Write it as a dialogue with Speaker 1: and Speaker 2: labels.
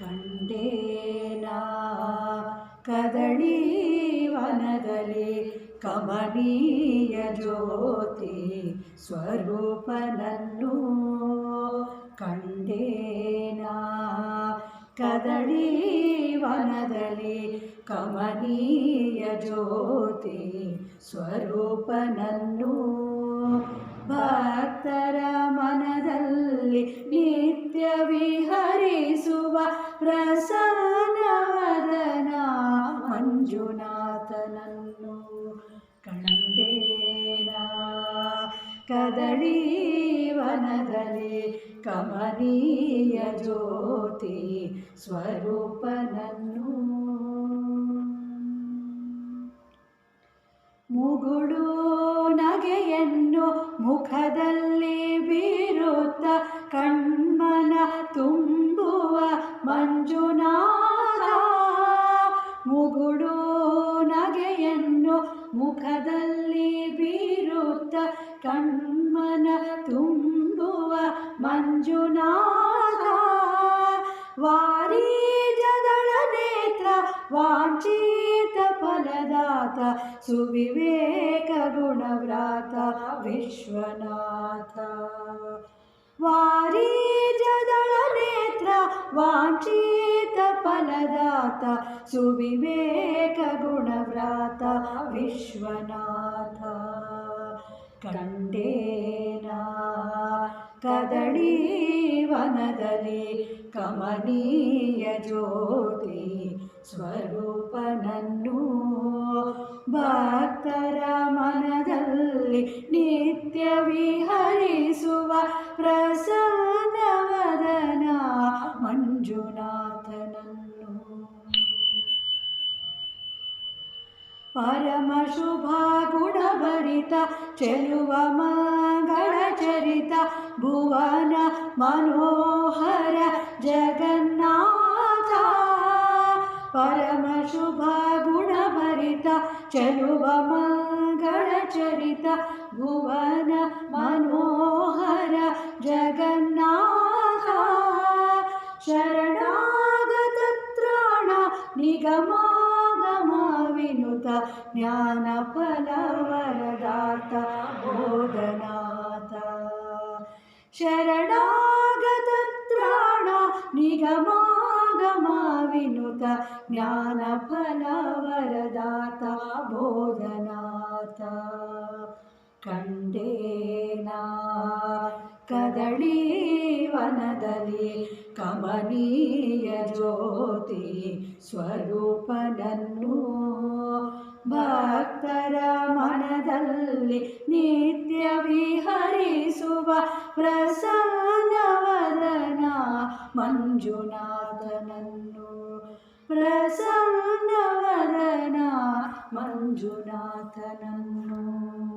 Speaker 1: ಕಂಡೇನಾ ಕದಳಿ ವನದಲ್ಲಿ ಕಮನೀಯ ಜ್ಯೋತಿ ಸ್ವರೂಪನನ್ನು ಕಂಡೇನಾ ಕದಳಿ ವನದಲ್ಲಿ ಕಮನೀಯ ಜ್ಯೋತಿ ಸ್ವರೂಪನನ್ನು ಪ್ರಸನ್ನವದನ ಮಂಜುನಾಥನನ್ನು ಕಂಡೇನಾ. ಕದಳೀವನದಲ್ಲಿ ಕಮನೀಯ ಜ್ಯೋತಿ ಸ್ವರೂಪನನ್ನು. ಮುಗುಳು ನಗೆಯನ್ನು ಮುಖದಲ್ಲಿ ಬೀರುತ್ತ ಕಣ್ಮನ ತುಂಬುವ ಮಂಜುನಾಥ ಮುಗುಳು ನಗೆಯನ್ನು ಮುಖದಲ್ಲಿ ಬೀರುತ್ತ ಕಣ್ಮನ ತುಂಬುವ ಮಂಜುನಾಥ. ವಾರಿ ಜದಳ ನೇತ್ರ ವಾಂಚಿತ ಫಲದಾತ, ಸುವಿವೇಕ ಗುಣವ್ರಾತ, ವಿಶ್ವನಾಥ. ವಾರಿ ವಾಂಛಿತ ಫಲದಾತ, ಸುವಿವೇಕ ಗುಣವ್ರಾತ, ವಿಶ್ವನಾಥ. ಕಂಡೇನಾ ಕದಳಿ ವನದಲ್ಲಿ ಕಮನೀಯ ಜ್ಯೋತಿ ಸ್ವರೂಪನನ್ನು ಭಕ್ತರ ಮನದಲ್ಲಿ ನಿತ್ಯ ವಿಹರಿಸುವ परमशुभ गुणभरित चरुव म भुवन मनोहर जगन्नाथ। परमशुभ गुणभरित चरुवमगणचरित भुवन मनोहर जगन्नाथ। शरणागतत्राण निगमा ಶರಣಾಗತ ತ್ರಾಣ ನಿಗಮಾಗಮ ವಿನುತ ಜ್ಞಾನ ಫಲವರದಾತ ಬೋಧನಾಥ. ಕಂಡೇನಾ ಕದಳಿ ವನದಲ್ಲಿ ಕಮನೀಯ ಜ್ಯೋತಿ ಸ್ವರೂಪನನ್ನು ಭಕ್ತರ ಮನದಲ್ಲಿ ನಿತ್ಯ ವಿಹರಿಸುವ ಪ್ರಸನ್ನವದನ ಮಂಜುನಾಥನನ್ನು. ಪ್ರಸನ್ನವದನ ಮಂಜುನಾಥನನ್ನು.